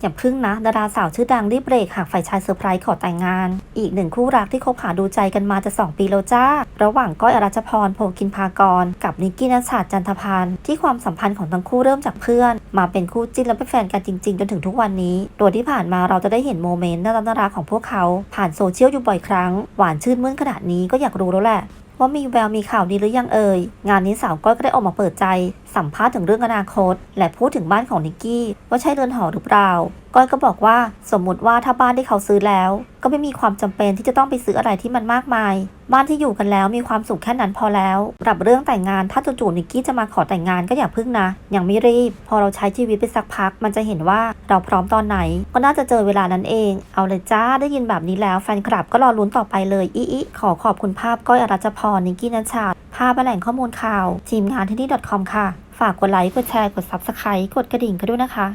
อย่าพึ่งนะ ดาราสาวชื่อดังรีบเบรกหากฝ่ายชายเซอร์ไพรส์ขอแต่งงาน อีกหนึ่งคู่รักที่คบหาดูใจกันมาจะ 2 ปีแล้วจ้า ระหว่างก้อยอรัชพรโพคินพากร กับนิกกี้นัชชาจันทพันธ์ที่ความสัมพันธ์ของทั้งคู่เริ่มจากเพื่อน มาเป็นคู่จิ้นและเป็นแฟนกันจริง ๆ จนถึงทุกวันนี้ โดยที่ผ่านมาเราจะได้เห็นโมเมนต์น่ารักๆของพวกเขา ผ่านโซเชียลอยู่บ่อยครั้ง หวานชื่นมื่นขนาดนี้ก็อยากรู้แล้วแหละว่ามีแววมีข่าวดีหรือยังเอ่ย งานนี้สาวก้อยก็ได้ออกมาเปิดใจ สัมภาษณ์ถึงเรื่องอนาคต และพูดถึงบ้านของนิกกี้ว่าใช่เรือนหอหรือเปล่า ก้อยก็บอกว่าสมมุติว่าถ้าบ้านที่เขาซื้อแล้ว ก็ไม่มีความจำเป็นที่จะต้องไปซื้ออะไรที่มันมากมาย บ้านที่อยู่กันแล้วมีความสุขแค่นั้นพอแล้วรับเรื่องแต่งงานถ้าจู่ๆนิกกี้จะมาขอแต่งงานก็อย่าพึ่งนะ ยังไม่รีบ พอเราใช้ชีวิตไปสักพัก มันจะเห็นว่าเราพร้อมตอนไหน ก็น่าจะเจอเวลานั้นเอง เอาเลยจ้าได้ยินแบบนี้แล้วแฟนคลับก็รอลุ้นต่อไปเลยอีอขอขอบคุณภาพก้อยอรัชพรนิกกี้นัชชาภาพและแหล่งข้อมูลข่าว ทีมงานที่นี่ .com ค่ะ ฝากกดไลค์ กดแชร์ กด subscribe กดกระดิ่งกันด้วยนะคะ